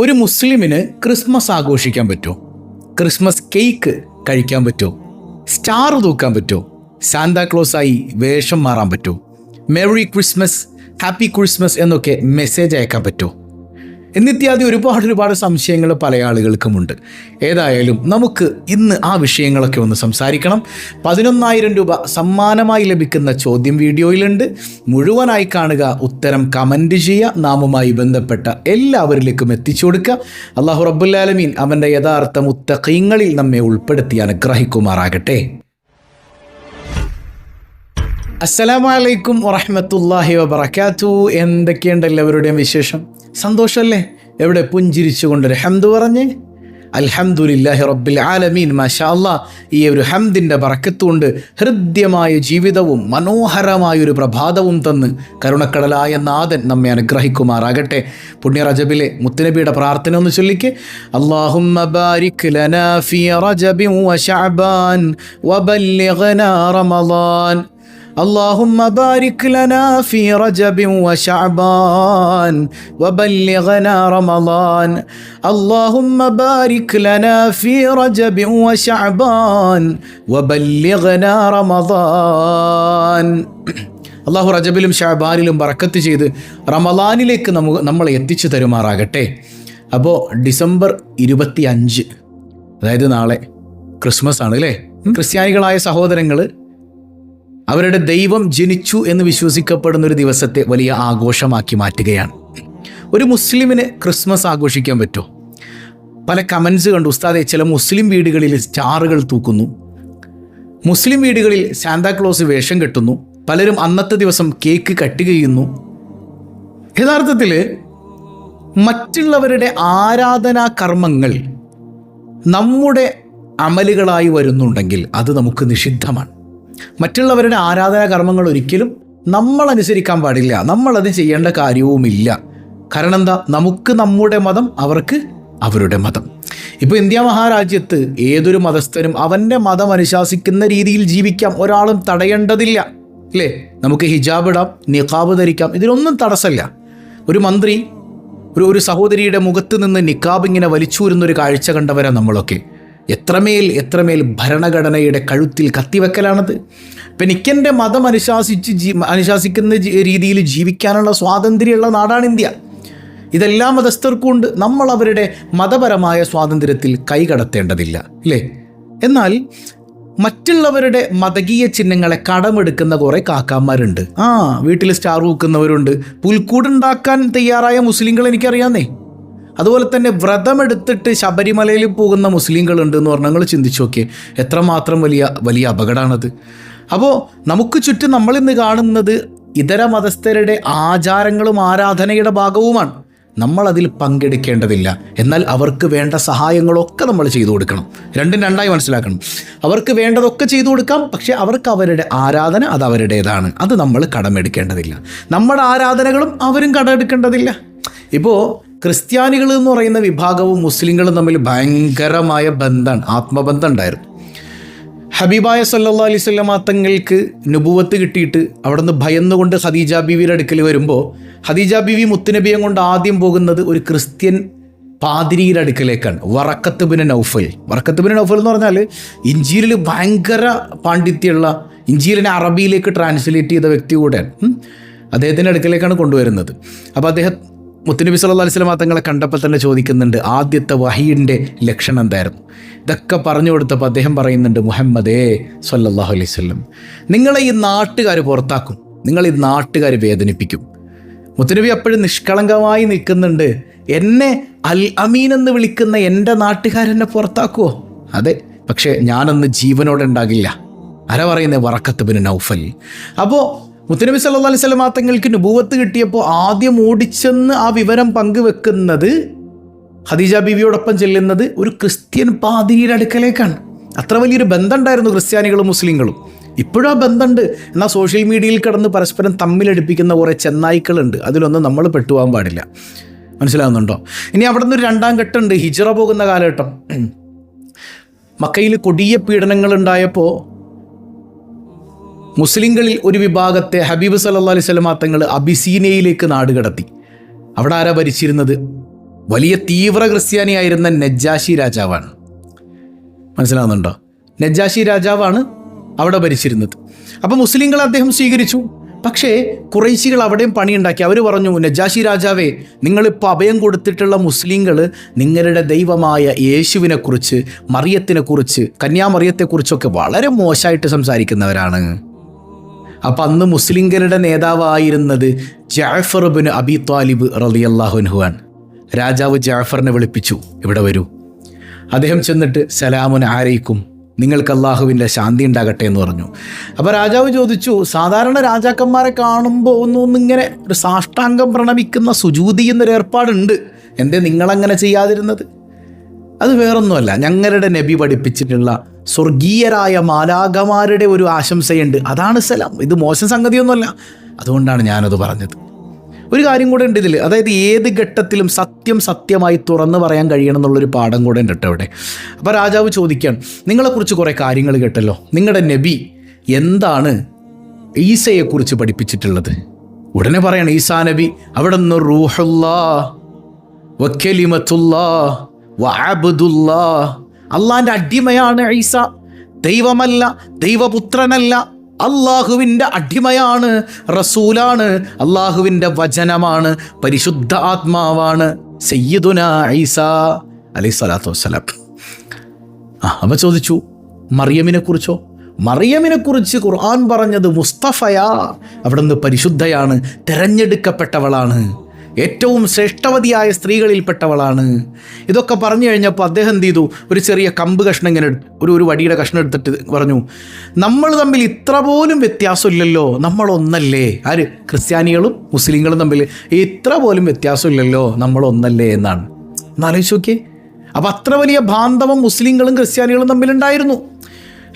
ഒരു മുസ്ലിമിന് ക്രിസ്മസ് ആഘോഷിക്കാൻ പറ്റുമോ ക്രിസ്മസ് കേക്ക് കഴിക്കാൻ പറ്റുമോ സ്റ്റാർ തൂക്കാൻ പറ്റുമോ സാന്താക്ലോസായി വേഷം മാറാൻ പറ്റുമോ മെറി ക്രിസ്മസ് ഹാപ്പി ക്രിസ്മസ് എന്നൊക്കെ മെസ്സേജ് അയക്കാൻ പറ്റുമോ എന്നിത്യാദി ഒരുപാട് ഒരുപാട് സംശയങ്ങൾ പല ആളുകൾക്കുമുണ്ട്. ഏതായാലും നമുക്ക് ഇന്ന് ആ വിഷയങ്ങളൊക്കെ ഒന്ന് സംസാരിക്കണം. പതിനൊന്നായിരം രൂപ സമ്മാനമായി ലഭിക്കുന്ന ചോദ്യം വീഡിയോയിലുണ്ട്. മുഴുവനായി കാണുക ഉത്തരം കമന്റ് ചെയ്യുക നാമുമായി ബന്ധപ്പെട്ട എല്ലാവരിലേക്കും എത്തിച്ചു കൊടുക്കുക. അള്ളാഹു റബ്ബുല്ലാലമീൻ അവന്റെ യഥാർത്ഥ മുത്തഖീങ്ങളിൽ നമ്മെ ഉൾപ്പെടുത്തി അനുഗ്രഹിക്കുമാറാകട്ടെ. അസ്സലാമലൈക്കും വറഹമത്തല്ലാഹി വബർക്കാത്തു എന്തൊക്കെയുണ്ട് എല്ലാവരുടെയും വിശേഷം? സന്തോഷമല്ലേ എവിടെ പുഞ്ചിരിച്ചുകൊണ്ടൊരു ഹംദ് പറഞ്ഞ്? അൽഹംദുലില്ലാഹി റബ്ബിൽ ആലമീൻ മാഷാ അല്ലാ ഈ ഒരു ഹംദിന്റെ ബറക്കത്തുകൊണ്ട് ഹൃദ്യമായ ജീവിതവും മനോഹരമായൊരു പ്രഭാതവും തന്ന് കരുണക്കടലായ നാഥൻ നമ്മെ അനുഗ്രഹിക്കുമാറാകട്ടെ. പുണ്യ റജബിലെ മുത്തുനബിയുടെ പ്രാർത്ഥന ഒന്ന് ചൊല്ലിക്ക്. അല്ലാഹുമ്മ ബാരിക് ലനാ വബല്ലിഗ്നാ റമളാൻ اللهم بارك لنا في رجب وشعبان وبلغنا رمضان اللهم بارك لنا في رجب وشعبان وبلغنا رمضان അള്ളാഹു റജബിലും ഷാബാനിലും ബറക്കത്ത് ചെയ്ത് റമലാനിലേക്ക് നമുക്ക് നമ്മളെ എത്തിച്ചു തരുമാറാകട്ടെ അപ്പോൾ ഡിസംബർ ഇരുപത്തി അഞ്ച് അതായത് നാളെ ക്രിസ്മസ് ആണ് അല്ലേ ക്രിസ്ത്യാനികളായ സഹോദരങ്ങൾ അവരുടെ ദൈവം ജനിച്ചു എന്ന് വിശ്വസിക്കപ്പെടുന്ന ഒരു ദിവസത്തെ വലിയ ആഘോഷമാക്കി മാറ്റുകയാണ്. ഒരു മുസ്ലിമിന് ക്രിസ്മസ് ആഘോഷിക്കാൻ പറ്റുമോ? പല കമൻസ് കണ്ടു. ഉസ്താദെ ചില മുസ്ലിം വീടുകളിൽ സ്റ്റാറുകൾ തൂക്കുന്നു. മുസ്ലിം വീടുകളിൽ സാന്താക്ലോസ് വേഷം കെട്ടുന്നു. പലരും അന്നത്തെ ദിവസം കേക്ക് കട്ട് ചെയ്യുന്നു. യഥാർത്ഥത്തിൽ മറ്റുള്ളവരുടെ ആരാധനാ കർമ്മങ്ങൾ നമ്മുടെ അമലുകളായി വരുന്നുണ്ടെങ്കിൽ അത് നമുക്ക് നിഷിദ്ധമാണ്. മറ്റുള്ളവരുടെ ആരാധനാ കർമ്മങ്ങൾ ഒരിക്കലും നമ്മൾ അനുസരിക്കാൻ പാടില്ല. നമ്മളത് ചെയ്യേണ്ട കാര്യവുമില്ല. കാരണം എന്താ നമുക്ക് നമ്മുടെ മതം അവർക്ക് അവരുടെ മതം. ഇപ്പോൾ ഇന്ത്യ മഹാരാജ്യത്ത് ഏതൊരു മതസ്ഥനും അവന്റെ മതം അനുശാസിക്കുന്ന രീതിയിൽ ജീവിക്കാം. ഒരാളും തടയേണ്ടതില്ല. അല്ലേ? നമുക്ക് ഹിജാബ് ഇടാം നിഖാബ് ധരിക്കാം. ഇതിനൊന്നും തടസ്സമില്ല. ഒരു മന്ത്രി ഒരു ഒരു സഹോദരിയുടെ മുഖത്ത് നിന്ന് നിക്കാബ് ഇങ്ങനെ വലിച്ചൂരുന്നൊരു കാഴ്ച കണ്ടവരാണ് നമ്മളൊക്കെ. എത്രമേൽ എത്രമേൽ ഭരണഘടനയുടെ കഴുത്തിൽ കത്തിവെക്കലാണത്? ഇപ്പം എനിക്കെന്റെ മതം അനുശാസിച്ച് ജീ അനുശാസിക്കുന്ന രീതിയിൽ ജീവിക്കാനുള്ള സ്വാതന്ത്ര്യമുള്ള നാടാണ് ഇന്ത്യ. ഇതെല്ലാ മതസ്ഥർക്കും ഉണ്ട്. നമ്മൾ അവരുടെ മതപരമായ സ്വാതന്ത്ര്യത്തിൽ കൈകടത്തേണ്ടതില്ല അല്ലേ? എന്നാൽ മറ്റുള്ളവരുടെ മതകീയ ചിഹ്നങ്ങളെ കടമെടുക്കുന്ന കുറേ കാക്കാന്മാരുണ്ട്. ആ വീട്ടിൽ സ്റ്റാർ വെക്കുന്നവരുണ്ട്. പുൽക്കൂടുണ്ടാക്കാൻ തയ്യാറായ മുസ്ലിങ്ങൾ എനിക്കറിയാന്നേ. അതുപോലെ തന്നെ വ്രതമെടുത്തിട്ട് ശബരിമലയിൽ പോകുന്ന മുസ്ലിങ്ങളുണ്ട് എന്ന് പറഞ്ഞാൽ നിങ്ങൾ ചിന്തിച്ചു നോക്കിയേ. എത്രമാത്രം വലിയ വലിയ അപകടമാണത്. അപ്പോൾ നമുക്ക് ചുറ്റും നമ്മളിന്ന് കാണുന്നത് ഇതര മതസ്ഥരുടെ ആചാരങ്ങളും ആരാധനയുടെ ഭാഗവുമാണ്. നമ്മളതിൽ പങ്കെടുക്കേണ്ടതില്ല. എന്നാൽ അവർക്ക് വേണ്ട സഹായങ്ങളൊക്കെ നമ്മൾ ചെയ്തു കൊടുക്കണം. രണ്ടും രണ്ടായി മനസ്സിലാക്കണം. അവർക്ക് വേണ്ടതൊക്കെ ചെയ്തു കൊടുക്കാം പക്ഷേ അവർക്ക് അവരുടെ ആരാധന അത് അവരുടേതാണ്. അത് നമ്മൾ കടമെടുക്കേണ്ടതില്ല. നമ്മുടെ ആരാധനകളും അവരും കടമെടുക്കേണ്ടതില്ല. ഇപ്പോൾ ക്രിസ്ത്യാനികൾ എന്ന് പറയുന്ന വിഭാഗവും മുസ്ലിങ്ങളും തമ്മിൽ ഭയങ്കരമായ ബന്ധമാണ് ആത്മബന്ധം ഉണ്ടായിരുന്നു ഹബീബായ സല്ലാ അലൈഹി മാത്തങ്ങൾക്ക് തങ്ങൾക്ക് നുബുവത്ത് കിട്ടിയിട്ട് അവിടെ നിന്ന് ഭയന്നുകൊണ്ട് ഹദീജ ബീവിയുടെ അടുക്കൽ വരുമ്പോൾ ഹദീജ ബീവി മുത്തുനബിയെ കൊണ്ട് ആദ്യം പോകുന്നത് ഒരു ക്രിസ്ത്യൻ പാതിരിയുടെ അടുക്കലേക്കാണ് വറക്കത്ത് ബിൻ നൗഫൽ. വറക്കത്ത് ബിൻ നൗഫൽ എന്ന് പറഞ്ഞാൽ ഇഞ്ചിയിൽ ഭയങ്കര പാണ്ഡിത്യമുള്ള ഇഞ്ചിയിലിനെ അറബിയിലേക്ക് ട്രാൻസ്ലേറ്റ് ചെയ്ത വ്യക്തി കൂടെയാണ്. അദ്ദേഹത്തിന്റെ അടുക്കലേക്കാണ് കൊണ്ടുവരുന്നത്. അപ്പോൾ അദ്ദേഹം മുത്തുനബി സല്ലല്ലാഹു അലൈഹി വസല്ലം തങ്ങളെ കണ്ടപ്പോൾ തന്നെ ചോദിക്കുന്നുണ്ട് ആദ്യത്തെ വഹീന്റെ ലക്ഷണം എന്തായിരുന്നു? ഇതൊക്കെ പറഞ്ഞു കൊടുത്തപ്പോൾ അദ്ദേഹം പറയുന്നുണ്ട് മുഹമ്മദേ സല്ലാഹു അലൈഹി വസല്ലം നിങ്ങളെ ഈ നാട്ടുകാർ പുറത്താക്കും നിങ്ങൾ ഈ നാട്ടുകാർ വേദനിപ്പിക്കും. മുത്തുനബി അപ്പോഴും നിഷ്കളങ്കമായി നിൽക്കുന്നുണ്ട് എന്നെ അൽ അമീൻ എന്ന് വിളിക്കുന്ന എന്റെ നാട്ടുകാരെന്നെ പുറത്താക്കുമോ അതെ പക്ഷേ ഞാനന്ന് ജീവനോടെ ഉണ്ടാകില്ല. ആരാ പറയുന്നത് വറക്കത്ത് ബിൻ നൗഫൽ. അപ്പോൾ മുത്തനബി സല്ലാ അലൈഹി സ്വലമാ തങ്ങൾക്ക് നുപൂവത്ത് കിട്ടിയപ്പോൾ ആദ്യം ഓടിച്ചെന്ന് ആ വിവരം പങ്കുവെക്കുന്നത് ഹദീജ ബീവിയോടൊപ്പം ചെല്ലുന്നത് ഒരു ക്രിസ്ത്യൻ പാതിരിയുടെ അടുക്കലേക്കാണ്. അത്ര വലിയൊരു ബന്ധമുണ്ടായിരുന്നു ക്രിസ്ത്യാനികളും മുസ്ലിങ്ങളും. ഇപ്പോഴും ആ ബന്ധമുണ്ട്. എന്നാൽ സോഷ്യൽ മീഡിയയിൽ കിടന്ന് പരസ്പരം തമ്മിലടിപ്പിക്കുന്ന കുറേ ചെന്നായ്ക്കളുണ്ട്. അതിലൊന്നും നമ്മൾ പെട്ടുപോകാൻ പാടില്ല. മനസ്സിലാവുന്നുണ്ടോ? ഇനി അവിടെ നിന്ന് ഒരു രണ്ടാം ഘട്ടമുണ്ട്. ഹിജറ പോകുന്ന കാലഘട്ടം. മക്കയിൽ കൊടിയ പീഡനങ്ങൾ ഉണ്ടായപ്പോൾ മുസ്ലിങ്ങളിൽ ഒരു വിഭാഗത്തെ ഹബീബ് സല്ലാ അലൈഹി തങ്ങൾ അബിസീനയിലേക്ക് നാട് കടത്തി. അവിടെ ആരാ ഭരിച്ചിരുന്നത്? വലിയ തീവ്ര ക്രിസ്ത്യാനിയായിരുന്ന നജ്ജാഷി രാജാവാണ്. മനസ്സിലാവുന്നുണ്ടോ? നജ്ജാഷി രാജാവാണ് അവിടെ ഭരിച്ചിരുന്നത്. അപ്പോൾ മുസ്ലിങ്ങൾ അദ്ദേഹം സ്വീകരിച്ചു. പക്ഷേ കുറേശികൾ അവിടെയും പണിയുണ്ടാക്കി. അവർ പറഞ്ഞു നജാഷി രാജാവേ നിങ്ങളിപ്പോൾ അഭയം കൊടുത്തിട്ടുള്ള മുസ്ലിങ്ങൾ നിങ്ങളുടെ ദൈവമായ യേശുവിനെക്കുറിച്ച് മറിയത്തിനെക്കുറിച്ച് കന്യാമറിയത്തെക്കുറിച്ചൊക്കെ വളരെ മോശമായിട്ട് സംസാരിക്കുന്നവരാണ്. അപ്പം അന്ന് മുസ്ലിങ്ങളുടെ നേതാവായിരുന്നത് ജാഫർ ബിൻ അബി താലിബ് റലിയല്ലാഹുൻഹുവാൻ രാജാവ് ജാഫറിനെ വിളിപ്പിച്ചു ഇവിടെ വരൂ. അദ്ദേഹം ചെന്നിട്ട് സലാമുൻ ആരയിക്കും നിങ്ങൾക്ക് അള്ളാഹുവിന്റെ ശാന്തി ഉണ്ടാകട്ടെ എന്ന് പറഞ്ഞു. അപ്പോൾ രാജാവ് ചോദിച്ചു സാധാരണ രാജാക്കന്മാരെ കാണുമ്പോൾ ഒന്നൊന്നിങ്ങനെ ഒരു സാഷ്ടാംഗം പ്രണമിക്കുന്ന സുജൂതി എന്നൊരു ഏർപ്പാടുണ്ട്. എന്തേ നിങ്ങളങ്ങനെ ചെയ്യാതിരുന്നത്? അത് വേറൊന്നുമല്ല. ഞങ്ങളുടെ നബി പഠിപ്പിച്ചിട്ടുള്ള സ്വർഗീയരായ മാലാകമാരുടെ ഒരു ആശംസയുണ്ട്. അതാണ് സലാം. ഇത് മോശം സംഗതിയൊന്നുമല്ല. അതുകൊണ്ടാണ് ഞാനത് പറഞ്ഞത്. ഒരു കാര്യം കൂടെ ഉണ്ട് ഇതിൽ അതായത് ഏത് ഘട്ടത്തിലും സത്യം സത്യമായി തുറന്നു പറയാൻ കഴിയണം എന്നുള്ളൊരു പാഠം കൂടെ ഉണ്ട് കേട്ടോ അവിടെ. അപ്പോൾ രാജാവ് ചോദിക്കുകയാണ് നിങ്ങളെക്കുറിച്ച് കുറേ കാര്യങ്ങൾ കേട്ടല്ലോ. നിങ്ങളുടെ നബി എന്താണ് ഈസയെക്കുറിച്ച് പഠിപ്പിച്ചിട്ടുള്ളത്? ഉടനെ പറയണം ഈസാ നബി അവിടെ നിന്ന് റൂഹുല്ലാ വക്കലിമത്തുല്ലാ അള്ളാന്റെ അടിമയാണ് ഈസ. ദൈവമല്ല ദൈവപുത്രനല്ല. അള്ളാഹുവിന്റെ അടിമയാണ് റസൂലാണ്. അള്ളാഹുവിന്റെ വചനമാണ് പരിശുദ്ധ ആത്മാവാണ്. സയ്യിദുന ഈസ അലൈഹി സ്വലാത്തു വസ്സലാം. ആ അവ ചോദിച്ചു മറിയമിനെ കുറിച്ചോ മറിയമിനെ കുറിച്ച് ഖുർആൻ പറഞ്ഞത് മുസ്തഫയാ. അവിടുന്ന് പരിശുദ്ധയാണ് തിരഞ്ഞെടുക്കപ്പെട്ടവളാണ്. ഏറ്റവും ശ്രേഷ്ഠവതിയായ സ്ത്രീകളിൽപ്പെട്ടവളാണ്. ഇതൊക്കെ പറഞ്ഞു കഴിഞ്ഞപ്പോൾ അദ്ദേഹം എന്ത് ചെയ്തു? ഒരു ചെറിയ കമ്പ് കഷ്ണം ഇങ്ങനെ ഒരു ഒരു വടിയുടെ കഷ്ണം എടുത്തിട്ട് പറഞ്ഞു നമ്മൾ തമ്മിൽ ഇത്ര പോലും വ്യത്യാസമില്ലല്ലോ നമ്മളൊന്നല്ലേ? ആര്? ക്രിസ്ത്യാനികളും മുസ്ലിങ്ങളും തമ്മിൽ ഇത്ര പോലും വ്യത്യാസമില്ലല്ലോ നമ്മളൊന്നല്ലേ എന്നാണ്. എന്നാലോചിച്ച് നോക്കിയേ. അപ്പോൾ അത്ര വലിയ ബാന്ധവം മുസ്ലിങ്ങളും ക്രിസ്ത്യാനികളും തമ്മിലുണ്ടായിരുന്നു.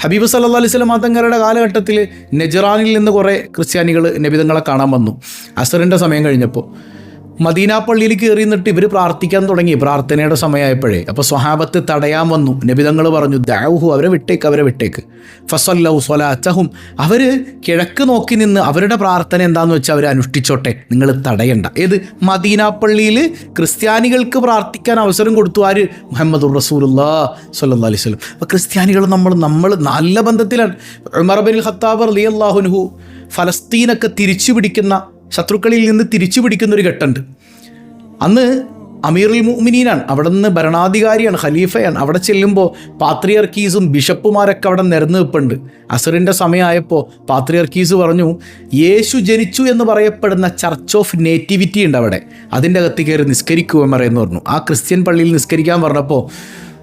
ഹബീബ് സല്ലാ അലൈഹി സ്വലം തങ്ങളുടെ കാലഘട്ടത്തിൽ നെജറാനിൽ നിന്ന് കുറേ ക്രിസ്ത്യാനികൾ നബിതങ്ങളെ കാണാൻ വന്നു. അസറിന്റെ സമയം കഴിഞ്ഞപ്പോൾ. മദീന പള്ളിയിൽ കയറി നിന്നിട്ട് ഇവർ പ്രാർത്ഥിക്കാൻ തുടങ്ങി. പ്രാർത്ഥനയുടെ സമയമായപ്പോഴേ. അപ്പോൾ സ്വഹാബത്ത് തടയാൻ വന്നു. നബിതങ്ങൾ പറഞ്ഞു ദാവുഹു അവരെ വിട്ടേക്ക് അവരെ വിട്ടേക്ക്. ഫസല്ലഹു സ്വലാറ്റഹും അവർ കിഴക്ക് നോക്കി നിന്ന് അവരുടെ പ്രാർത്ഥന എന്താണെന്ന് വെച്ചാൽ അവർ അനുഷ്ഠിച്ചോട്ടെ. നിങ്ങൾ തടയണ്ട. ഏത്? മദീന പള്ളിയിൽ ക്രിസ്ത്യാനികൾക്ക് പ്രാർത്ഥിക്കാൻ അവസരം കൊടുത്തു ആര്? മുഹമ്മദ് റസൂലുല്ലാ സല്ലാ അലൈഹി സ്വലം അപ്പോൾ ക്രിസ്ത്യാനികൾ നമ്മൾ നമ്മൾ നല്ല ബന്ധത്തിലാണ്. ഉമർ ബിൻ ഖത്താബ് അലി അള്ളാഹുനുഹു ഫലസ്തീനൊക്കെ തിരിച്ചു പിടിക്കുന്ന ശത്രുക്കളിൽ നിന്ന് തിരിച്ചു പിടിക്കുന്നൊരു ഘട്ടമുണ്ട്. അന്ന് അമീറുൽ മുഅ്മിനീനാണ് അവിടെ നിന്ന് ഭരണാധികാരിയാണ് ഖലീഫയാണ്. അവിടെ ചെല്ലുമ്പോൾ പാത്രിയർക്കീസും ബിഷപ്പുമാരൊക്കെ അവിടെ നിരന്ന് നിൽപ്പുണ്ട്. അസറിന്റെ സമയമായപ്പോൾ പാത്രിയർക്കീസ് പറഞ്ഞു യേശു ജനിച്ചു എന്ന് പറയപ്പെടുന്ന ചർച്ച് ഓഫ് നേറ്റിവിറ്റി ഉണ്ട് അവിടെ. അതിന്റെ അകത്ത് കയറി നിസ്കരിക്കുക എന്ന് പറഞ്ഞു. ആ ക്രിസ്ത്യൻ പള്ളിയിൽ നിസ്കരിക്കാൻ പറഞ്ഞപ്പോൾ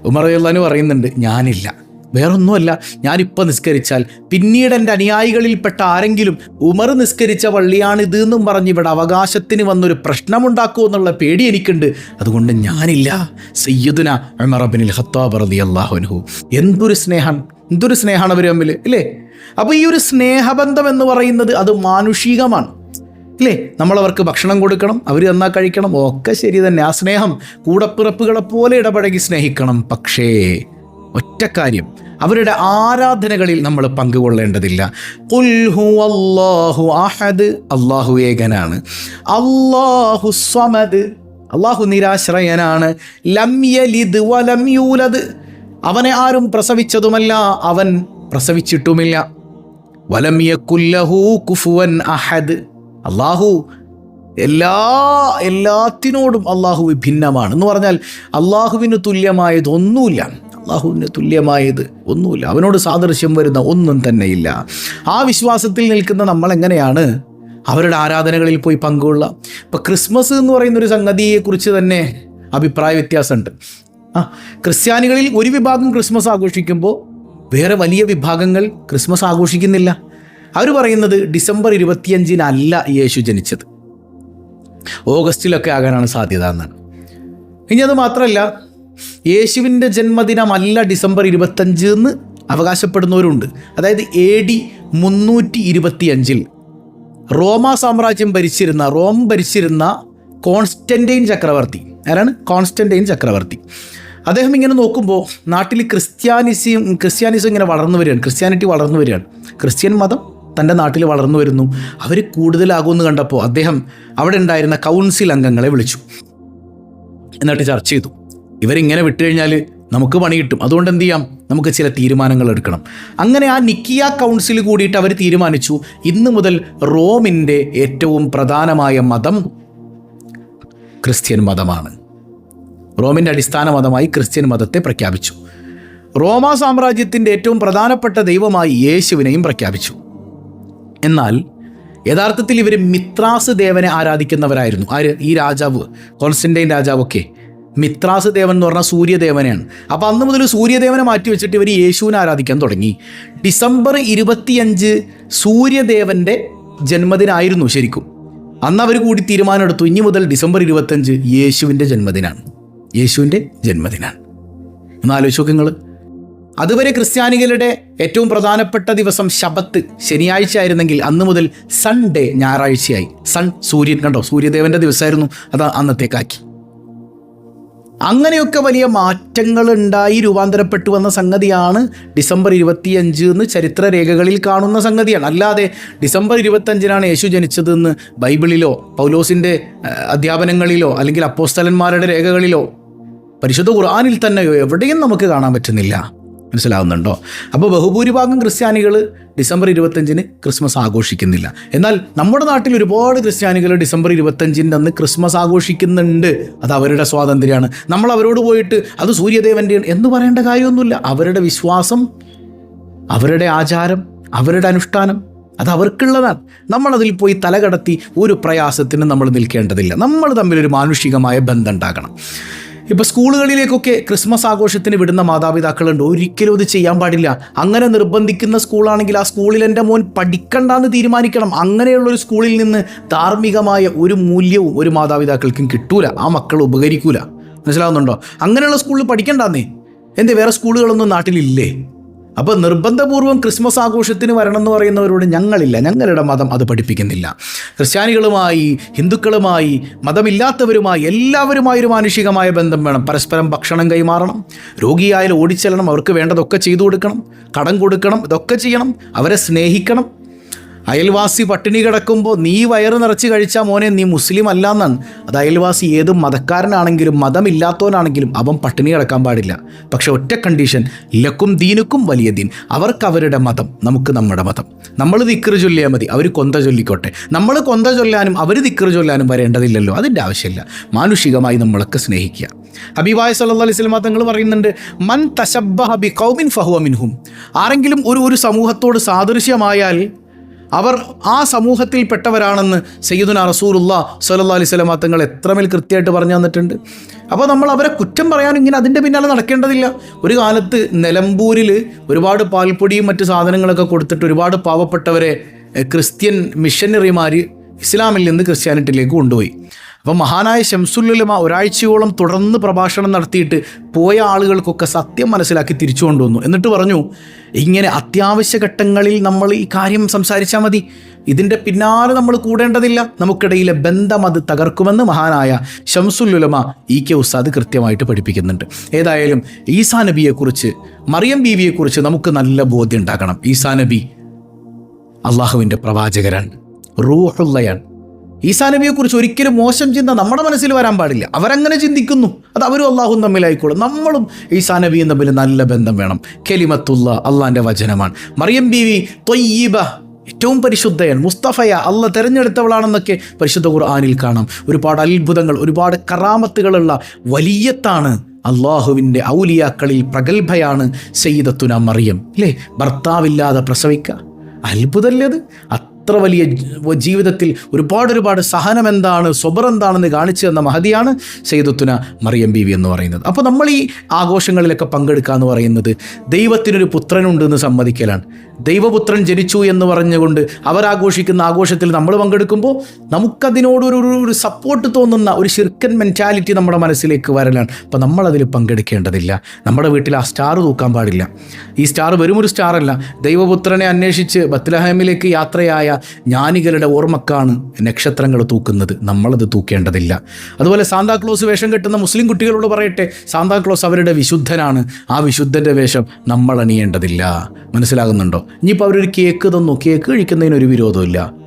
ഉമർ അള്ളഹാന് പറയുന്നുണ്ട് ഞാനില്ല. വേറൊന്നുമല്ല ഞാനിപ്പോൾ നിസ്കരിച്ചാൽ പിന്നീട് എന്റെ അനുയായികളിൽപ്പെട്ട ആരെങ്കിലും ഉമർ നിസ്കരിച്ച പള്ളിയാണിത് എന്നും പറഞ്ഞ് ഇവിടെ അവകാശത്തിന് വന്നൊരു പ്രശ്നമുണ്ടാക്കുമോ എന്നുള്ള പേടി എനിക്കുണ്ട്. അതുകൊണ്ട് ഞാനില്ല. സയ്യദുന ഉമർ ഹത്താബ് റതി അള്ളാഹുനഹു എന്തൊരു സ്നേഹം എന്തൊരു സ്നേഹമാണ് അവർ തമ്മിൽ അല്ലേ അപ്പോൾ ഈ ഒരു സ്നേഹബന്ധം എന്ന് പറയുന്നത് അത് മാനുഷികമാണ്. അല്ലേ നമ്മളവർക്ക് ഭക്ഷണം കൊടുക്കണം അവർ തന്നാൽ കഴിക്കണം ഒക്കെ ശരി തന്നെ. ആ സ്നേഹം കൂടപ്പിറപ്പുകളെ പോലെ ഇടപഴകി സ്നേഹിക്കണം. പക്ഷേ ഒറ്റ കാര്യം. അവരുടെ ആരാധനകളിൽ നമ്മൾ പങ്കുകൊള്ളേണ്ടതില്ല. ഖുൽ ഹുവല്ലാഹു അഹദ് അള്ളാഹു ഏകനാണ്. അള്ളാഹു സ്വമദ് അള്ളാഹു നിരാശ്രയനാണ്. ലം യലിദ് വലം യൂലദ്. അവനെ ആരും പ്രസവിച്ചതുമല്ല അവൻ പ്രസവിച്ചിട്ടുമില്ല. വലം യക്കുല്ലഹു കുഫുവൻ അഹദ്. അള്ളാഹു എല്ലാ എല്ലാത്തിനോടും അള്ളാഹു വിഭിന്നമാണ് എന്ന് പറഞ്ഞാൽ അള്ളാഹുവിന് തുല്യമായത് ഒന്നുമില്ല അള്ളാഹുവിന് തുല്യമായത് ഒന്നുമില്ല. അവനോട് സാദൃശ്യം വരുന്ന ഒന്നും തന്നെയില്ല. ആ വിശ്വാസത്തിൽ നിൽക്കുന്ന നമ്മൾ എങ്ങനെയാണ് അവരുടെ ആരാധനകളിൽ പോയി പങ്കുള്ള ഇപ്പം ക്രിസ്മസ് എന്ന് പറയുന്ന ഒരു സംഗതിയെക്കുറിച്ച് തന്നെ അഭിപ്രായ വ്യത്യാസമുണ്ട്. ആ ക്രിസ്ത്യാനികളിൽ ഒരു വിഭാഗം ക്രിസ്മസ് ആഘോഷിക്കുമ്പോൾ വേറെ വലിയ വിഭാഗങ്ങൾ ക്രിസ്മസ് ആഘോഷിക്കുന്നില്ല. അവർ പറയുന്നത് ഡിസംബർ ഇരുപത്തിയഞ്ചിനല്ല യേശു ജനിച്ചത്. ഓഗസ്റ്റിലൊക്കെ ആകാനാണ് സാധ്യത എന്നാണ്. ഇനി അത് മാത്രമല്ല യേശുവിന്റെ ജന്മദിനമല്ല ഡിസംബർ ഇരുപത്തഞ്ച് എന്ന് അവകാശപ്പെടുന്നവരുണ്ട്. അതായത് എ ഡി മുന്നൂറ്റി ഇരുപത്തിയഞ്ചിൽ റോമ സാമ്രാജ്യം ഭരിച്ചിരുന്ന റോം ഭരിച്ചിരുന്ന കോൺസ്റ്റന്റൈൻ ചക്രവർത്തി. ആരാണ്? കോൺസ്റ്റന്റൈൻ ചക്രവർത്തി. അദ്ദേഹം ഇങ്ങനെ നോക്കുമ്പോൾ നാട്ടിൽ ക്രിസ്ത്യാനിസിയും ക്രിസ്ത്യാനിസം ഇങ്ങനെ വളർന്നു വരികയാണ്. ക്രിസ്ത്യാനിറ്റി വളർന്നു വരികയാണ്. ക്രിസ്ത്യൻ മതം തന്റെ നാട്ടിൽ വളർന്നു വരുന്നു. അവർ കൂടുതലാകുമെന്ന് കണ്ടപ്പോൾ അദ്ദേഹം അവിടെ ഉണ്ടായിരുന്ന കൗൺസിൽ അംഗങ്ങളെ വിളിച്ചു. എന്നിട്ട് ചർച്ച ചെയ്തു. ഇവരിങ്ങനെ വിട്ടു കഴിഞ്ഞാൽ നമുക്ക് പണി കിട്ടും. അതുകൊണ്ട് എന്ത് ചെയ്യാം? നമുക്ക് ചില തീരുമാനങ്ങൾ എടുക്കണം. അങ്ങനെ ആ നിക്കിയ കൗൺസിൽ കൂടിയിട്ട് അവർ തീരുമാനിച്ചു. ഇന്ന് മുതൽ റോമിന്റെ ഏറ്റവും പ്രധാനമായ മതം ക്രിസ്ത്യൻ മതമാണ്. റോമിന്റെ അടിസ്ഥാന മതമായി ക്രിസ്ത്യൻ മതത്തെ പ്രഖ്യാപിച്ചു. റോമ സാമ്രാജ്യത്തിന്റെ ഏറ്റവും പ്രധാനപ്പെട്ട ദൈവമായി യേശുവിനെയും പ്രഖ്യാപിച്ചു. എന്നാൽ യഥാർത്ഥത്തിൽ ഇവർ മിത്രാസ് ദേവനെ ആരാധിക്കുന്നവരായിരുന്നു. ആര്? ഈ രാജാവ് കോൺസ്റ്റന്റൈൻ രാജാവൊക്കെ. മിത്രാസ് ദേവൻ എന്ന് പറഞ്ഞാൽ സൂര്യദേവനെയാണ്. അപ്പോൾ അന്ന് മുതൽ സൂര്യദേവനെ മാറ്റി വെച്ചിട്ട് ഇവർ യേശുവിനെ ആരാധിക്കാൻ തുടങ്ങി. ഡിസംബർ ഇരുപത്തിയഞ്ച് സൂര്യദേവന്റെ ജന്മദിനായിരുന്നു ശരിക്കും. അന്ന് അവർ കൂടി തീരുമാനമെടുത്തു. ഇനി മുതൽ ഡിസംബർ ഇരുപത്തഞ്ച് യേശുവിന്റെ ജന്മദിനാണ്. യേശുവിന്റെ ജന്മദിനാണ്. ഒന്ന് ആലോചിച്ച് നിങ്ങൾ അതുവരെ ക്രിസ്ത്യാനികളുടെ ഏറ്റവും പ്രധാനപ്പെട്ട ദിവസം ശബത്ത് ശനിയാഴ്ച ആയിരുന്നെങ്കിൽ അന്ന് മുതൽ സൺഡേ ഞായറാഴ്ചയായി. സൺ സൂര്യൻ കണ്ടോ? സൂര്യദേവന്റെ ദിവസമായിരുന്നു അത് അന്നത്തേക്കാക്കി. അങ്ങനെയൊക്കെ വലിയ മാറ്റങ്ങൾ ഉണ്ടായി രൂപാന്തരപ്പെട്ടു വന്ന സംഗതിയാണ് ഡിസംബർ ഇരുപത്തിയഞ്ച് എന്ന് ചരിത്രരേഖകളിൽ കാണുന്ന സംഗതിയാണ്. അല്ലാതെ ഡിസംബർ ഇരുപത്തഞ്ചിനാണ് യേശു ജനിച്ചതെന്ന് ബൈബിളിലോ പൗലോസിന്റെ അധ്യാപനങ്ങളിലോ അല്ലെങ്കിൽ അപ്പോസ്തലന്മാരുടെ രേഖകളിലോ പരിശുദ്ധ ഖുർആാനിൽ തന്നെയോ എവിടെയും നമുക്ക് കാണാൻ പറ്റുന്നില്ല. മനസ്സിലാവുന്നുണ്ടോ? അപ്പോൾ ബഹുഭൂരിഭാഗം ക്രിസ്ത്യാനികൾ ഡിസംബർ ഇരുപത്തഞ്ചിന് ക്രിസ്മസ് ആഘോഷിക്കുന്നില്ല. എന്നാൽ നമ്മുടെ നാട്ടിൽ ഒരുപാട് ക്രിസ്ത്യാനികൾ ഡിസംബർ ഇരുപത്തഞ്ചിന്റെ അന്ന് ക്രിസ്മസ് ആഘോഷിക്കുന്നുണ്ട്. അത് അവരുടെ സ്വാതന്ത്ര്യമാണ്. നമ്മൾ അവരോട് പോയിട്ട് അത് സൂര്യദേവന്റെ എന്ന് പറയേണ്ട കാര്യമൊന്നുമില്ല. അവരുടെ വിശ്വാസം അവരുടെ ആചാരം അവരുടെ അനുഷ്ഠാനം അത് അവർക്കുള്ളതാണ്. നമ്മളതിൽ പോയി തലകടത്തി ഒരു പ്രയാസത്തിന് നമ്മൾ നിൽക്കേണ്ടതില്ല. നമ്മൾ തമ്മിലൊരു മാനുഷികമായ ബന്ധം ഉണ്ടാകണം. ഇപ്പോൾ സ്കൂളുകളിലേക്കൊക്കെ ക്രിസ്മസ് ആഘോഷത്തിന് വിടുന്ന മാതാപിതാക്കളുണ്ട്. ഒരിക്കലും ഇത് ചെയ്യാൻ പാടില്ല. അങ്ങനെ നിർബന്ധിക്കുന്ന സ്കൂളാണെങ്കിൽ ആ സ്കൂളിൽ എന്റെ മോൻ പഠിക്കണ്ടെന്ന് തീരുമാനിക്കണം. അങ്ങനെയുള്ള ഒരു സ്കൂളിൽ നിന്ന് ധാർമ്മികമായ ഒരു മൂല്യവും ഒരു മാതാപിതാക്കൾക്കും കിട്ടൂല. ആ മക്കൾ ഉപകരിക്കൂല. മനസ്സിലാവുന്നുണ്ടോ? അങ്ങനെയുള്ള സ്കൂളിൽ പഠിക്കണ്ടെന്നേ. എന്തേ വേറെ സ്കൂളുകളൊന്നും നാട്ടിലില്ലേ? അപ്പോൾ നിർബന്ധപൂർവം ക്രിസ്മസ് ആഘോഷത്തിന് വരണം എന്ന് പറയുന്നവരോട് ഞങ്ങളില്ല. ഞങ്ങളുടെ മതം അത് പഠിപ്പിക്കുന്നില്ല. ക്രിസ്ത്യാനികളുമായി ഹിന്ദുക്കളുമായി മതമില്ലാത്തവരുമായി എല്ലാവരുമായി ഒരു മാനുഷികമായ ബന്ധം വേണം. പരസ്പരം ഭക്ഷണം കൈമാറണം. രോഗിയായാലും ഓടിച്ചെല്ലണം. അവർക്ക് വേണ്ടതൊക്കെ ചെയ്തു കൊടുക്കണം. കടം കൊടുക്കണം. ഇതൊക്കെ ചെയ്യണം. അവരെ സ്നേഹിക്കണം. അയൽവാസി പട്ടിണി കിടക്കുമ്പോൾ നീ വയറ് നിറച്ച് കഴിച്ചാൽ മോനെ നീ മുസ്ലിം അല്ല എന്നാണ് അത് അയൽവാസി ഏത് മതക്കാരനാണെങ്കിലും മതമില്ലാത്തവനാണെങ്കിലും അവൻ പട്ടിണി കിടക്കാൻ പാടില്ല. പക്ഷെ ഒറ്റ കണ്ടീഷൻ ലക്കും ദീനുക്കും വലിയ ദീൻ. അവർക്ക് അവരുടെ മതം നമുക്ക് നമ്മുടെ മതം. നമ്മൾ ദിക്കറ് ചൊല്ലിയാൽ മതി അവർ കൊന്ത ചൊല്ലിക്കോട്ടെ. നമ്മൾ കൊന്ത ചൊല്ലാനും അവർ ദിക്കറ് ചൊല്ലാനും വരേണ്ടതില്ലല്ലോ അതിന്റെ ആവശ്യമില്ല. മാനുഷികമായി നമ്മളൊക്കെ സ്നേഹിക്കുക. ഹബീബായ സല്ലല്ലാഹു അലൈഹി വസല്ലം തങ്ങൾ പറയുന്നുണ്ട് മൻ തശബ്ബ ഹബി കൗമിൻ ഫഹുവ മിൻഹും. ആരെങ്കിലും ഒരു ഒരു സമൂഹത്തോട് സാദൃശ്യമായാൽ അവർ ആ സമൂഹത്തിൽപ്പെട്ടവരാണെന്ന് സയ്യിദുന റസൂലുള്ള സല്ലാ അലൈഹി വസല്ലം തങ്ങൾ എത്രമേൽ കൃത്യമായിട്ട് പറഞ്ഞു തന്നിട്ടുണ്ട്. അപ്പോൾ നമ്മൾ അവരെ കുറ്റം പറയാനും ഇങ്ങനെ അതിന്റെ പിന്നാലെ നടക്കേണ്ടതില്ല. ഒരു കാലത്ത് നിലമ്പൂരിൽ ഒരുപാട് പാൽപ്പൊടിയും മറ്റു സാധനങ്ങളൊക്കെ കൊടുത്തിട്ട് ഒരുപാട് പാവപ്പെട്ടവരെ ക്രിസ്ത്യൻ മിഷനറിമാർ ഇസ്ലാമിൽ നിന്ന് ക്രിസ്ത്യാനിറ്റിയിലേക്ക് കൊണ്ടുപോയി. അപ്പം മഹാനായ ശംസുല്ലുലമ ഒരാഴ്ചയോളം തുടർന്ന് പ്രഭാഷണം നടത്തിയിട്ട് പോയ ആളുകൾക്കൊക്കെ സത്യം മനസ്സിലാക്കി തിരിച്ചു കൊണ്ടുവന്നു. എന്നിട്ട് പറഞ്ഞു ഇങ്ങനെ അത്യാവശ്യ ഘട്ടങ്ങളിൽ നമ്മൾ ഈ കാര്യം സംസാരിച്ചാൽ മതി. ഇതിന്റെ പിന്നാലെ നമ്മൾ കൂടേണ്ടതില്ല. നമുക്കിടയിലെ ബന്ധം അത് തകർക്കുമെന്ന് മഹാനായ ഷംസുല്ലുലമ ഇ കെ ഉസ്താദ് കൃത്യമായിട്ട് പഠിപ്പിക്കുന്നുണ്ട്. ഏതായാലും ഈസാ നബിയെക്കുറിച്ച് മറിയം ബീവിയെക്കുറിച്ച് നമുക്ക് നല്ല ബോധ്യം ഉണ്ടാക്കണം ഈസാ നബി അള്ളാഹുവിന്റെ പ്രവാചകരാണ്. റൂഹുള്ളയാണ് ഈസാ നബിയെക്കുറിച്ച് ഒരിക്കലും മോശം ചിന്ത നമ്മുടെ മനസ്സിൽ വരാൻ പാടില്ല. അവരങ്ങനെ ചിന്തിക്കുന്നു. അത് അവരും അള്ളാഹും തമ്മിലായിക്കോളും. നമ്മളും ഈസാ നബിയും തമ്മിൽ നല്ല ബന്ധം വേണം. കെലിമത്തുള്ള അള്ളാന്റെ വചനമാണ്. മറിയം ബീവി തൊയ്യീബ ഏറ്റവും പരിശുദ്ധയാണ് മുസ്തഫയ അല്ല തിരഞ്ഞെടുത്തവളാണെന്നൊക്കെ പരിശുദ്ധ ഖുർആാനിൽ കാണാം. ഒരുപാട് അത്ഭുതങ്ങൾ ഒരുപാട് കറാമത്തുകളുള്ള വലിയത്താണ് അള്ളാഹുവിന്റെ ഔലിയാക്കളിൽ പ്രഗത്ഭയാണ് സയ്യിദത്തുന മറിയം. അല്ലേ ഭർത്താവില്ലാതെ പ്രസവിക്കുക അത്ഭുതമല്ലേ അത്? അത്ര വലിയ ജീവിതത്തിൽ ഒരുപാട് ഒരുപാട് സഹനം എന്താണ് സ്വബർ എന്താണെന്ന് കാണിച്ചു തന്ന മഹതിയാണ് സെയ്തുത്തുന മറിയം ബീവി എന്ന് പറയുന്നത്. അപ്പോൾ നമ്മൾ ഈ ആഘോഷങ്ങളിലൊക്കെ പങ്കെടുക്കുക എന്ന് പറയുന്നത് ദൈവത്തിനൊരു പുത്രനുണ്ട് എന്ന് സമ്മതിക്കലാണ്. ദൈവപുത്രൻ ജനിച്ചു എന്ന് പറഞ്ഞുകൊണ്ട് അവരാഘോഷിക്കുന്ന ആഘോഷത്തിൽ നമ്മൾ പങ്കെടുക്കുമ്പോൾ നമുക്കതിനോടൊരു ഒരു സപ്പോർട്ട് തോന്നുന്ന ഒരു ശിർക്കൻ മെന്റാലിറ്റി നമ്മുടെ മനസ്സിലേക്ക് വരലാണ്. അപ്പോൾ നമ്മളതിൽ പങ്കെടുക്കേണ്ടതില്ല. നമ്മുടെ വീട്ടിൽ ആ സ്റ്റാർ തൂക്കാൻ പാടില്ല. ഈ സ്റ്റാർ വെറും ഒരു സ്റ്റാറല്ല ദൈവപുത്രനെ അന്വേഷിച്ച് ബത്ലഹേമിലേക്ക് യാത്രയായ ജ്ഞാനികളുടെ ഓർമ്മക്കാണ് നക്ഷത്രങ്ങൾ തൂക്കുന്നത്. നമ്മളത് തൂക്കേണ്ടതില്ല. അതുപോലെ സാന്താക്ലോസ് വേഷം കെട്ടുന്ന മുസ്ലിം കുട്ടികളോട് പറയട്ടെ സാന്താക്ലോസ് അവരുടെ വിശുദ്ധനാണ്. ആ വിശുദ്ധന്റെ വേഷം നമ്മൾ അണിയേണ്ടതില്ല. മനസ്സിലാകുന്നുണ്ടോ? ഇനിയിപ്പോൾ അവരൊരു കേക്ക് തന്നു. കേക്ക് കഴിക്കുന്നതിന് ഒരു വിരോധമില്ല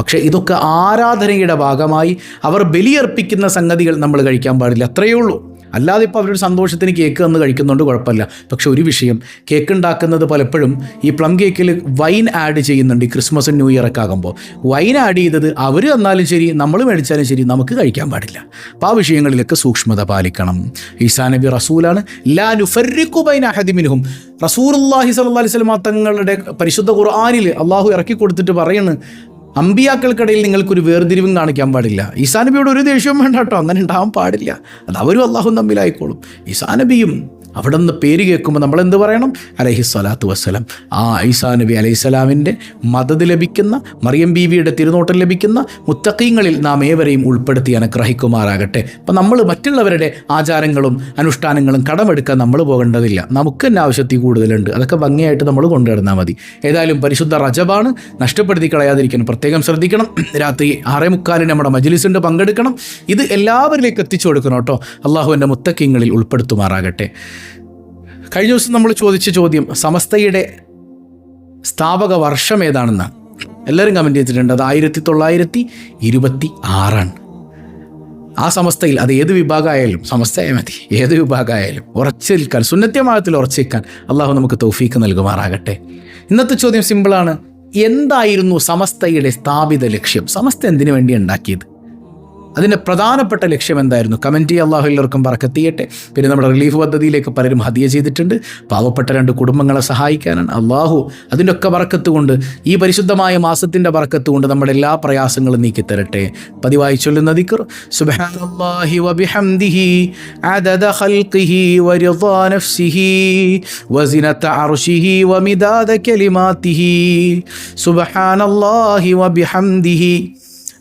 പക്ഷേ ഇതൊക്കെ ആരാധനയുടെ ഭാഗമായി അവർ ബലിയർപ്പിക്കുന്ന സംഗതികൾ നമ്മൾ കഴിക്കാൻ പാടില്ല. അത്രയേ ഉള്ളൂ. അല്ലാതെ ഇപ്പോൾ അവരൊരു സന്തോഷത്തിന് കേക്ക് തന്ന് കഴിക്കുന്നുണ്ട് കുഴപ്പമില്ല. പക്ഷെ ഒരു വിഷയം കേക്ക് ഉണ്ടാക്കുന്നത് പലപ്പോഴും ഈ പ്ലം കേക്കിൽ വൈൻ ആഡ് ചെയ്യുന്നുണ്ട് ഈ ക്രിസ്മസ് ന്യൂ ഇയർ ഒക്കെ ആകുമ്പോൾ. വൈൻ ആഡ് ചെയ്തത് അവർ തന്നാലും ശരി നമ്മൾ മേടിച്ചാലും ശരി നമുക്ക് കഴിക്കാൻ പാടില്ല. അപ്പോൾ ആ വിഷയങ്ങളിലൊക്കെ സൂക്ഷ്മത പാലിക്കണം. ഈസാ നബി റസൂലാണ് ലാ നുഫർരിഖു ബൈന അഹദിമിനുഹും റസൂറുല്ലാഹി സല്ലല്ലാഹി അലൈഹി വസല്ലം തങ്ങളുടെ പരിശുദ്ധ ഖുർആാനിൽ അള്ളാഹു ഇറക്കി കൊടുത്തിട്ട് പറയുന്നു അമ്പിയാക്കൾക്കിടയിൽ നിങ്ങൾക്കൊരു വേർതിരിവും കാണിക്കാൻ പാടില്ല. ഈസാ നബിയോട് ഒരു ദേഷ്യവും വേണ്ട കേട്ടോ. അങ്ങനെ ഉണ്ടാവാൻ പാടില്ല. അത് അവരും അള്ളാഹും തമ്മിലായിക്കോളും. ഈസാ നബിയും അവിടെ നിന്ന് പേര് കേൾക്കുമ്പോൾ നമ്മൾ എന്ത് പറയണം? അലഹി സ്വലാത്തു വസ്സലാം. ആ ഐസാ നബി അലൈഹി സ്വലാമിന്റെ മദത് ലഭിക്കുന്ന മറിയം ബീവിയുടെ തിരുനോട്ടം ലഭിക്കുന്ന മുത്തക്കീങ്ങളിൽ നാം ഏവരെയും ഉൾപ്പെടുത്തി അനുഗ്രഹിക്കുമാറാകട്ടെ. അപ്പം നമ്മൾ മറ്റുള്ളവരുടെ ആചാരങ്ങളും അനുഷ്ഠാനങ്ങളും കടമെടുക്കാൻ നമ്മൾ പോകേണ്ടതില്ല. നമുക്ക് തന്നെ ആവശ്യത്തിൽ കൂടുതലുണ്ട്. അതൊക്കെ ഭംഗിയായിട്ട് നമ്മൾ കൊണ്ടുവരുന്നാൽ മതി. ഏതായാലും പരിശുദ്ധ റജബാണ് നഷ്ടപ്പെടുത്തി കളയാതിരിക്കണം പ്രത്യേകം ശ്രദ്ധിക്കണം. രാത്രി ആറേ മുക്കാലിന് നമ്മുടെ മജ്ലിസുണ്ട് പങ്കെടുക്കണം. ഇത് എല്ലാവരിലേക്ക് എത്തിച്ചു കൊടുക്കണം കേട്ടോ. അള്ളാഹുവിന്റെ മുത്തക്കിങ്ങളിൽ ഉൾപ്പെടുത്തുമാറാകട്ടെ. കഴിഞ്ഞ ദിവസം നമ്മൾ ചോദിച്ച ചോദ്യം സമസ്തയുടെ സ്ഥാപക വർഷം ഏതാണെന്നാണ് എല്ലാവരും കമന്റ് ചെയ്തിട്ടുണ്ട് അത് ആയിരത്തി തൊള്ളായിരത്തി ഇരുപത്തി ആറാണ് ആ സമസ്തയിൽ അത് ഏത് വിഭാഗമായാലും സമസ്തയെ മതി ഏത് വിഭാഗമായാലും ഉറച്ചു നിൽക്കാൻ സുന്നത്യമാകത്തിൽ ഉറച്ചു നിൽക്കാൻ അള്ളാഹു നമുക്ക് തൗഫീക്ക് നൽകുമാറാകട്ടെ. ഇന്നത്തെ ചോദ്യം സിമ്പിളാണ് എന്തായിരുന്നു സമസ്തയുടെ സ്ഥാപിത ലക്ഷ്യം? സമസ്ത എന്തിനു വേണ്ടി ഉണ്ടാക്കിയത്? അതിന്റെ പ്രധാനപ്പെട്ട ലക്ഷ്യം എന്തായിരുന്നു? കമന്റ് അള്ളാഹു എല്ലാവർക്കും പറക്കെത്തിയട്ടെ പിന്നെ നമ്മുടെ റിലീഫ് പദ്ധതിയിലേക്ക് പലരും ഹതിയ ചെയ്തിട്ടുണ്ട്. പാവപ്പെട്ട രണ്ട് കുടുംബങ്ങളെ സഹായിക്കാനാണ്. അള്ളാഹു അതിന്റെ ഒക്കെ വറക്കത്തുകൊണ്ട് ഈ പരിശുദ്ധമായ മാസത്തിന്റെ വറക്കത്തുകൊണ്ട് നമ്മുടെ എല്ലാ പ്രയാസങ്ങളും നീക്കി തരട്ടെ പതിവായി ചൊല്ലുന്ന ദിക്കർ വബിഹംദിഹി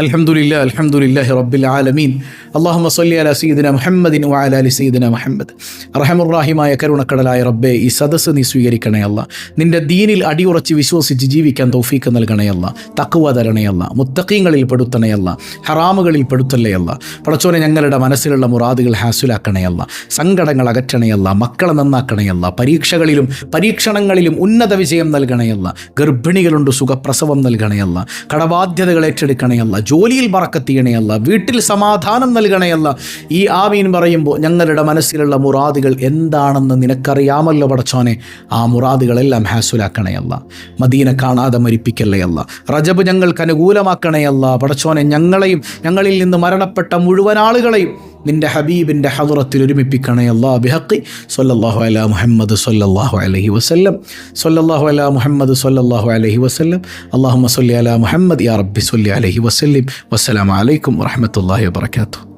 അലഹമുല്ല അലഹമുല്ലാഹി റബ്ബിൽ ആലമീൻ. അള്ളാഹു സല്ലി അല സീദിന മുഹമ്മദിൻ വഅല അലി സീദിന മുഹമ്മദ്. റഹമുറാഹിമായ കരുണക്കടലായ റബ്ബെ ഈ സദസ് നീ സ്വീകരിക്കണേ നിന്റെ ദീനിൽ അടിയുറച്ച് വിശ്വസിച്ച് ജീവിക്കാൻ തൗഫീക്ക് നൽകണയല്ല തക്കുവ തരണയല്ല മുത്തക്കീങ്ങളിൽ പെടുത്തണയല്ല ഹറാമുകളിൽ പെടുത്തല്ലയല്ല പടച്ചോനെ ഞങ്ങളുടെ മനസ്സിലുള്ള മുറാദുകൾ ഹാസുലാക്കണയല്ല സങ്കടങ്ങൾ അകറ്റണയല്ല മക്കളെ നന്നാക്കണയല്ല പരീക്ഷകളിലും പരീക്ഷണങ്ങളിലും ഉന്നത വിജയം നൽകണയല്ല ഗർഭിണികളുണ്ട് സുഖപ്രസവം നൽകണയല്ല കടബാധ്യതകൾ ഏറ്റെടുക്കണയല്ല ജോലിയിൽ മറക്കത്തിയണയല്ല വീട്ടിൽ സമാധാനം നൽകണയല്ല ഈ ആമീൻ പറയുമ്പോൾ ഞങ്ങളുടെ മനസ്സിലുള്ള മുറാദുകൾ എന്താണെന്ന് നിനക്കറിയാമല്ലോ പടച്ചോനെ. ആ മുറാദുകളെല്ലാം ഹാസുലാക്കണയല്ല മദീന കാണാതെ മരിപ്പിക്കല്ലയല്ല റജബ് ഞങ്ങൾക്ക് അനുകൂലമാക്കണയല്ല പടച്ചോനെ ഞങ്ങളെയും ഞങ്ങളിൽ നിന്ന് മരണപ്പെട്ട മുഴുവൻ ആളുകളെയും നിന്റെ ഹബീബിന്റെ ഹദറത്തിൽ ഒരുമിപ്പിക്കണേ അല്ലാ ബിഹക്കി സൊല്ലാഹു അല മുഹമ്മദ് സൊല്ലാഹു അലഹി വസ്ല്ലം. സൊല്ലാഹു അല മുഹമ്മദ് സൊല്ലാഹു അലഹി വസ്ല്ലം. അള്ളാഹു സൊല്ലി അല മുഹമ്മദ് യാ റബ്ബി സൊല്ലി അലഹി വസ്ല്ലിം. വസ്സലാമലൈക്കും വറഹമത്തല്ലാഹി വാത്തു